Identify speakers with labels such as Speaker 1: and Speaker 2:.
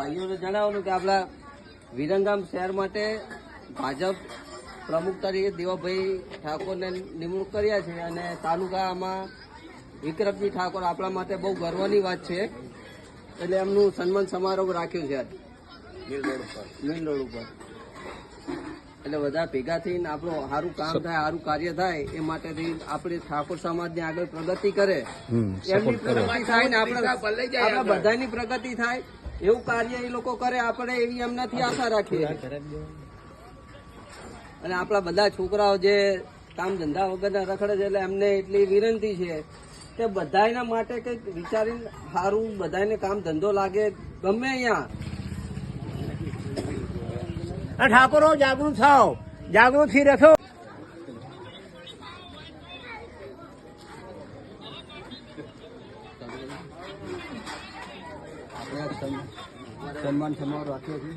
Speaker 1: ભાઈઓને જણાવવાનું કે આપણા વિરંગામ શહેર માટે ભાજપ પ્રમુખ તરીકે દેવાભાઈ ઠાકોરને નિમણૂક કર્યા છે અને તાલુકામાં વિક્રમજી ઠાકોર આપણા માટે બહુ ગર્વની વાત છે. એટલે એમનું સન્માન સમારોહ રાખ્યો છે આજે. મેઇન રોડ ઉપર. એટલે બધા ભેગા થઈને આપણું સારું કામ થાય સારું કાર્ય થાય એ માટેથી આપણે ઠાકોર સમાજની આગળ પ્રગતિ કરે. એમની પ્રગતિ થાય ને આપણે આપણા બધાની પ્રગતિ થાય. એવું કાર્ય એ લોકો કરે, આપણે એવી એમનાથી આશા રાખીએ. અને આપણા બધા છોકરાઓ જે કામ ધંધા વગરના રખડે છે, એટલે એમને એટલી વિનંતી છે કે બધાના માટે કંઈક વિચારીને સારું બધાને કામ ધંધો લાગે, ગમે અહીંયા.
Speaker 2: ઠાકોરો, જાગૃત થાવ જાગૃતથી રહેશો.
Speaker 1: આપણે સન્માન સમારોહ રાખ્યો છે.